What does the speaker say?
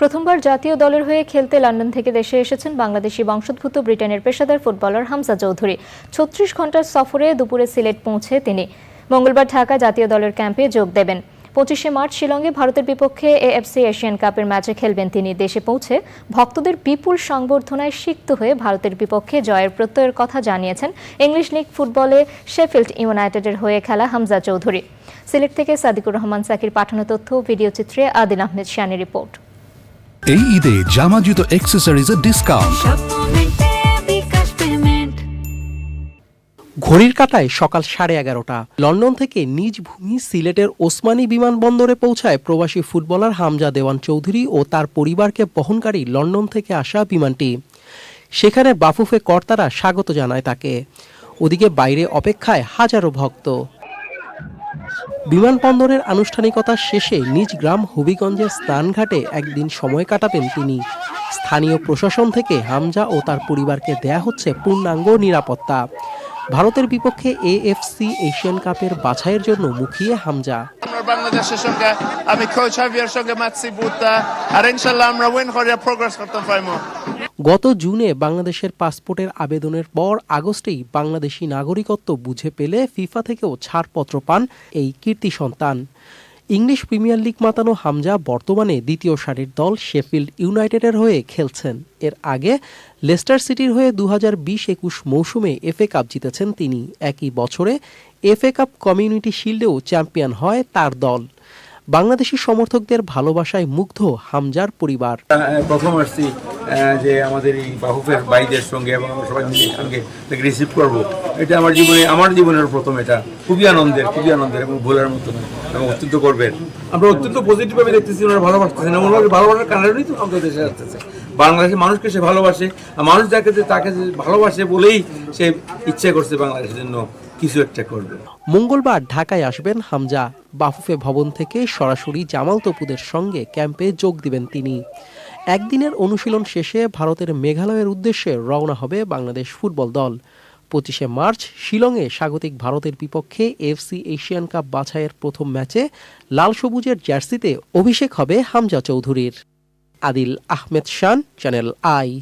প্রথমবার জাতীয় দলের হয়ে খেলতে লন্ডন থেকে দেশে এসেছেন বাংলাদেশি বংশোদ্ভূত ব্রিটেনের পেশাদার ফুটবলার হামজা চৌধুরী। ছত্রিশ ঘণ্টার সফরে দুপুরে সিলেট পৌঁছে তিনি। মঙ্গলবার ঢাকা জাতীয় দলের ক্যাম্পে যোগ দেবেন। পঁচিশে মার্চ শিলংয়ে ভারতের বিপক্ষে এএফসি এশিয়ান কাপের ম্যাচে খেলবেন তিনি। দেশে পৌঁছে ভক্তদের বিপুল সংবর্ধনায় সিক্ত হয়ে ভারতের বিপক্ষে জয়ের প্রত্যয়ের কথা জানিয়েছেন ইংলিশ লিগ ফুটবলে শেফিল্ড ইউনাইটেডের হয়ে খেলা হামজা চৌধুরী। সিলেট থেকে সাদিকুর রহমান, সাকির পাঠানো তথ্য, ভিডিও চিত্রে আদিল আহমেদ, শানি রিপোর্ট। এই ঈদে জামা জুতো অ্যাক্সেসরিজের ডিসকাউন্ট ঘড়ির কাটায় সকাল সাড়ে এগারোটা। লন্ডন থেকে নিজ ভূমি সিলেটের ওসমানী বিমানবন্দরে পৌঁছায় প্রবাসী ফুটবলার হামজা দেওয়ান চৌধুরী ও তার পরিবারকে বহনকারী লন্ডন থেকে আসা বিমানটি। সেখানে বাফুফে কর্তারা স্বাগত জানায় তাকে। ওদিকে বাইরে অপেক্ষায় হাজারো ভক্ত। বিমানবন্দরের আনুষ্ঠানিকতা শেষে নিজ গ্রাম হবিগঞ্জের স্নানঘাটে একদিন সময় কাটাবেন তিনি। স্থানীয় প্রশাসন থেকে হামজা ও তার পরিবারকে দেয়া হচ্ছে পূর্ণাঙ্গ নিরাপত্তা। ভারতের বিপক্ষে এএফসি এশিয়ান কাপের বাছাইয়ের জন্য মুখিয়ে হামজা। বাংলাদেশের সঙ্গে, আমি সঙ্গে আর ইনশাল্লাহ আমরা উইন করে প্রোগ্রেস করতে পারব। গত জুনে বাংলাদেশের পাসপোর্টের আবেদনের পর আগস্টেই বাংলাদেশি নাগরিকত্ব বুঝে পেলে ফিফা থেকেও ছাড়পত্র পান এই কীর্তি সন্তান। ইংলিশ প্রিমিয়ার লিগ মাতানো হামজা বর্তমানে দ্বিতীয় সারির দল শেফিল্ড ইউনাইটেডের হয়ে খেলছেন। এর আগে লেস্টার সিটির হয়ে দু হাজার বিশ একুশ মৌসুমে এফএ কাপ জিতেছেন তিনি। একই বছরে এফএ কাপ কমিউনিটি শিল্ডেও চ্যাম্পিয়ন হয় তার দল। বাংলাদেশি সমর্থকদের ভালোবাসায় মুগ্ধ হামজার পরিবার। প্রথম আসছি। যে আমাদের এই বাহুফের ভাইদের সঙ্গে এবং আমরা সবাই মিলে সঙ্গে রিসিভ করব। এটা আমার জীবনে আমার জীবনের প্রথম এটা। খুবই আনন্দের খুবই আনন্দের এবং ভোলার মতো এবং অত্যন্ত করবেন আমরা অত্যন্ত পজিটিভ ভাবে দেখতেছি ওনারা ভালোবাসতেছেন এবং ওনার ভালোবাসার কারণেই তো আমাদের দেশে আসতেছে বাংলাদেশের মানুষকে সে ভালোবাসে আর মানুষ যাকে যে তাকে যে ভালোবাসে বলেই সে ইচ্ছে করছে বাংলাদেশের জন্য কিছু একটা করবে। মঙ্গলবার ঢাকায় আসবেন হামজা বাফুফে ভবন থেকে সরাসরি জামাল তপুদের সঙ্গে ক্যাম্পে যোগ দিবেন তিনি। একদিনের অনুশীলন শেষে ভারতের মেঘালয়ের উদ্দেশ্যে রওনা হবে বাংলাদেশ ফুটবল দল। পঁচিশে মার্চ শিলংয়ে স্বাগতিক ভারতের বিপক্ষে এফসি এশিয়ান কাপ বাছাইয়ের প্রথম ম্যাচে লাল সবুজের জার্সিতে অভিষেক হবে হামজা চৌধুরীর। Adil Ahmed Shan, channel I.